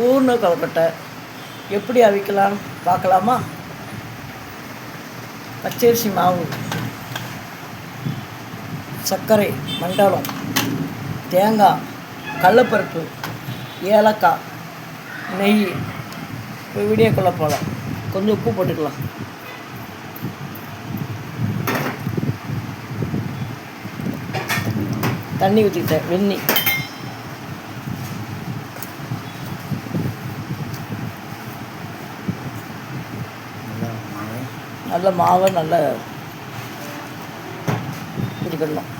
பூர்ண கொழுக்கட்டை எப்படி அவிக்கலாம்? பார்க்கலாமா? பச்சரிசி மாவு சர்க்கரை மண்டலம் தேங்காய் கடலப்பருப்பு ஏலக்காய் நெய். இப்போ வீடியோக்குள்ளே போகலாம் கொஞ்சம் உப்பு போட்டுக்கலாம். தண்ணி ஊற்றிக்கிட்டேன் வெந்நீர் நல்ல மாவை நல்ல பிடிக்கணும்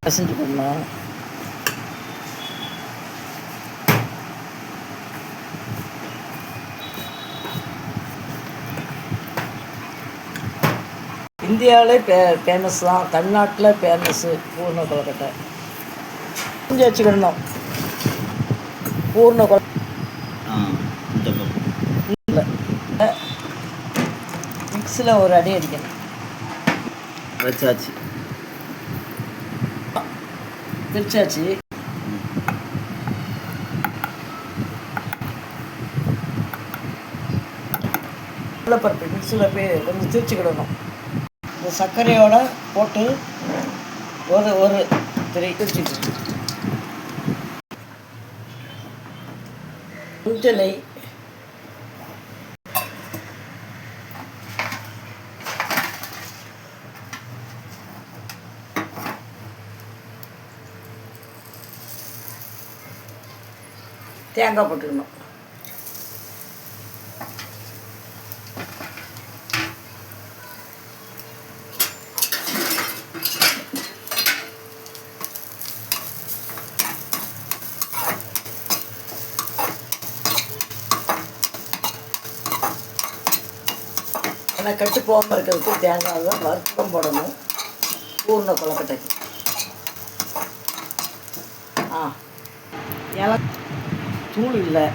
பிசைஞ்சுக்கணும் இந்தியாவிலே பே ஃபேமஸ் தான். தமிழ்நாட்டில் ஃபேமஸ்ஸு பூர்ண கொலக்கட்டை செஞ்சு வச்சுக்கிடணும் பூர்ண கொல ஆ இந்த பக்கம் இல்லை மிக்ஸில் ஒரு அடி அடிக்கணும். வச்சாச்சு. பிரிச்சாச்சு கடலைப்பருப்பு மிக்ஸில் போய் கொஞ்சம் திரிச்சுக்கிடணும் இந்த சர்க்கரையோட போட்டு ஒரு ஒரு திரி கொஞ்சம் நெய். தேங்காய் போட்டுக்கணும். ஏன்னா கட்டு போகாமல் இருக்கிறதுக்கு தேங்காய் தான் வறுத்தம் போடணும். பூர்ண கொலக்கட்டைக்கு ஆ. ஏல தூள் இல்லை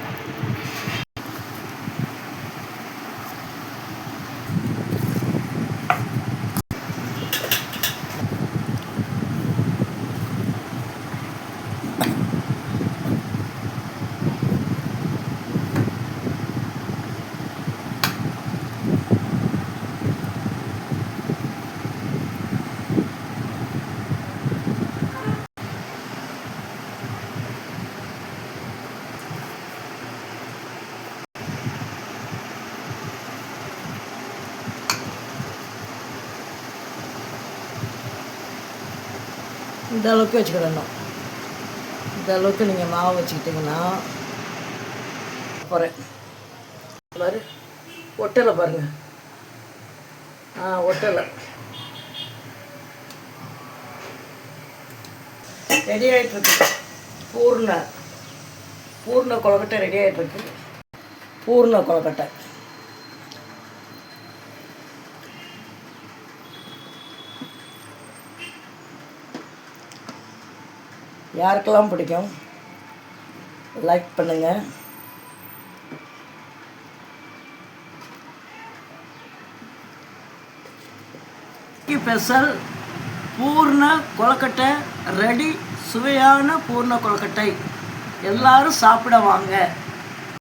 இந்த அளவுக்கு வச்சுக்கிடணும். இந்த அளவுக்கு நீங்கள் மாவு வச்சுக்கிட்டிங்கன்னா போகிறேன் பாரு ஒட்டலை பாருங்க. ஆ ஒட்டலை. ரெடி ஆகிட்டுருக்கு பூர்ண. பூர்ண கொழக்கட்டை ரெடி ஆகிட்டுருக்கு பூர்ண கொழக்கட்டை. யாருக்கெல்லாம் பிடிக்கும்? லைக் பண்ணுங்கள் ஸ்பெஷல் பூர்ண கொழுக்கட்டை ரெடி சுவையான பூர்ண கொழுக்கட்டை. எல்லாரும் சாப்பிட வாங்க.